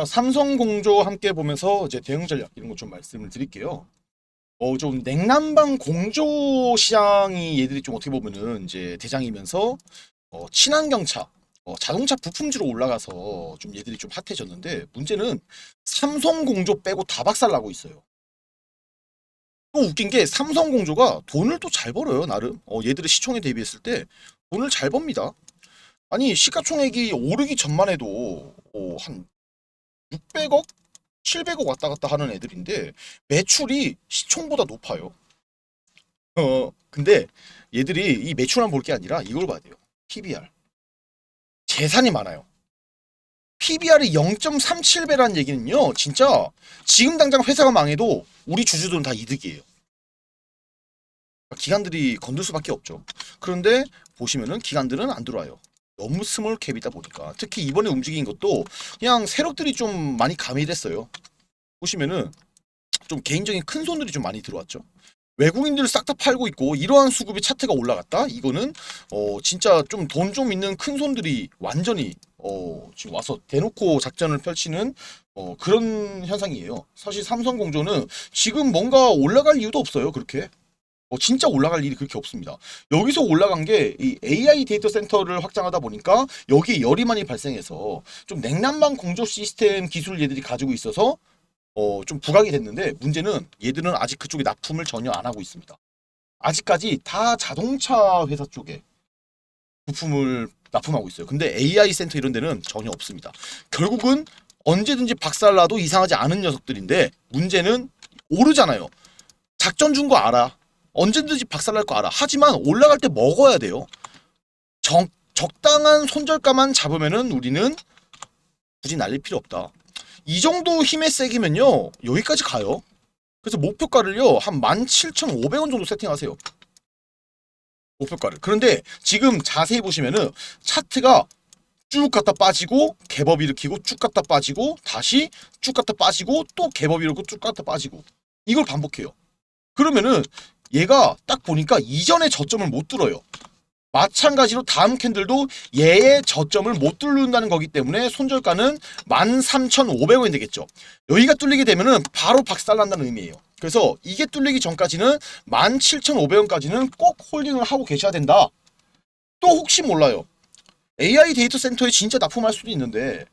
자, 삼성 공조 함께 보면서 이제 대응 전략 이런 거 좀 말씀을 드릴게요. 어, 좀 냉난방 공조 시장이 얘들이 좀 어떻게 보면은 이제 대장이면서 어, 친환경차, 어, 자동차 부품주로 올라가서 좀 얘들이 좀 핫해졌는데 문제는 삼성 공조 빼고 다 박살나고 있어요. 또 웃긴 게 삼성 공조가 돈을 또 잘 벌어요 나름. 어, 얘들의 시총에 대비했을 때 돈을 잘 법니다. 아니 시가총액이 오르기 전만 해도 어, 한 600억, 700억 왔다 갔다 하는 애들인데 매출이 시총보다 높아요. 어 근데 얘들이 이 매출만 볼 게 아니라 이걸 봐야 돼요. PBR 재산이 많아요. PBR이 0.37배라는 얘기는요, 진짜 지금 당장 회사가 망해도 우리 주주들은 다 이득이에요. 기관들이 건들 수밖에 없죠. 그런데 보시면은 기관들은 안 들어와요. 너무 스몰 캡이다 보니까 특히 이번에 움직인 것도 그냥 세력들이 좀 많이 가미됐어요. 보시면은 좀 개인적인 큰 손들이 좀 많이 들어왔죠. 외국인들 싹 다 팔고 있고 이러한 수급의 차트가 올라갔다. 이거는 어 진짜 좀 돈좀 있는 큰 손들이 완전히 어 지금 와서 대놓고 작전을 펼치는 어 그런 현상이에요. 사실 삼성공조는 지금 뭔가 올라갈 이유도 없어요. 그렇게. 어, 진짜 올라갈 일이 그렇게 없습니다. 여기서 올라간 게 이 AI 데이터 센터를 확장하다 보니까 여기에 열이 많이 발생해서 좀 냉난방 공조 시스템 기술 얘들이 가지고 있어서 어, 좀 부각이 됐는데 문제는 얘들은 아직 그쪽에 납품을 전혀 안 하고 있습니다. 아직까지 다 자동차 회사 쪽에 부품을 납품하고 있어요. 근데 AI 센터 이런 데는 전혀 없습니다. 결국은 언제든지 박살나도 이상하지 않은 녀석들인데 문제는 오르잖아요. 작전 준 거 알아. 언제든지 박살날 거 알아. 하지만 올라갈 때 먹어야 돼요. 적, 적당한 손절가만 잡으면은 우리는 굳이 날릴 필요 없다. 이 정도 힘의 세기면요 여기까지 가요. 그래서 목표가를요 한 17,500원 정도 세팅하세요. 목표가를. 그런데 지금 자세히 보시면은 차트가 쭉 갔다 빠지고 개법 일으키고 쭉 갔다 빠지고 다시 쭉 갔다 빠지고 또 개법 일으키고 쭉 갔다 빠지고 이걸 반복해요. 그러면은 얘가 딱 보니까 이전의 저점을 못 뚫어요. 마찬가지로 다음 캔들도 얘의 저점을 못 뚫는다는 거기 때문에 손절가는 13,500원이 되겠죠. 여기가 뚫리게 되면은 바로 박살난다는 의미예요. 그래서 이게 뚫리기 전까지는 17,500원까지는 꼭 홀딩을 하고 계셔야 된다. 또 혹시 몰라요. AI 데이터 센터에 진짜 납품할 수도 있는데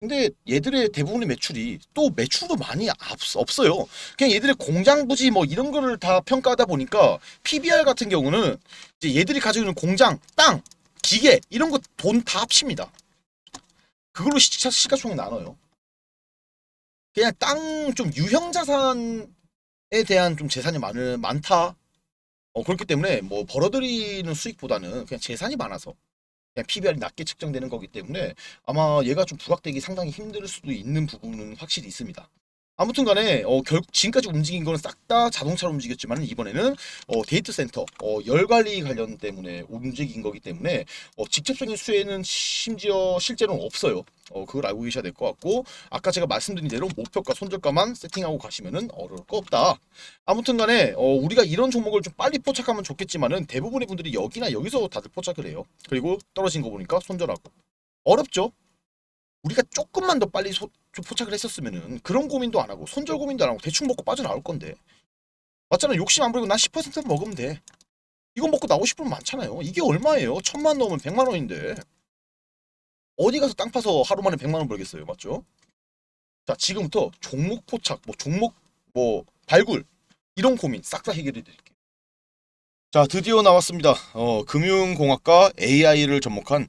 근데 얘들의 대부분의 매출이 또 매출도 많이 없- 없어요. 그냥 얘들의 공장 부지 뭐 이런 거를 다 평가하다 보니까 PBR 같은 경우는 이제 얘들이 가지고 있는 공장, 땅, 기계 이런 거 돈 다 합칩니다. 그걸로 시가 시가총액 나눠요. 그냥 땅 좀 유형 자산에 대한 좀 재산이 많은 많다. 어 그렇기 때문에 뭐 벌어들이는 수익보다는 그냥 재산이 많아서 PBR이 낮게 측정되는 거기 때문에 아마 얘가 좀 부각되기 상당히 힘들 수도 있는 부분은 확실히 있습니다. 아무튼 간에 어, 결국 지금까지 움직인 거는 싹 다 자동차로 움직였지만 이번에는 어, 데이터 센터 어, 열 관리 관련 때문에 움직인 거기 때문에 어, 직접적인 수혜는 심지어 실제로는 없어요. 어, 그걸 알고 계셔야 될 것 같고 아까 제가 말씀드린 대로 목표가 손절가만 세팅하고 가시면은 어려울 거 없다. 아무튼 간에 어, 우리가 이런 종목을 좀 빨리 포착하면 좋겠지만은 대부분의 분들이 여기나 여기서 다들 포착을 해요. 그리고 떨어진 거 보니까 손절하고 어렵죠. 우리가 조금만 더 빨리 소, 좀 포착을 했었으면은 그런 고민도 안 하고 손절 고민도 안 하고 대충 먹고 빠져나올 건데. 맞잖아. 욕심 안 부리고 난10% 먹으면 돼. 이거 먹고 나오고 싶으면 많잖아요. 이게 얼마예요? 천만 넘으면 100만 원인데. 어디 가서 땅 파서 하루 만에 100만 원 벌겠어요? 맞죠? 자 지금부터 종목 포착 뭐 종목 뭐 발굴 이런 고민 싹 다 해결해 드릴게요. 자 드디어 나왔습니다. 어, 금융공학과 AI를 접목한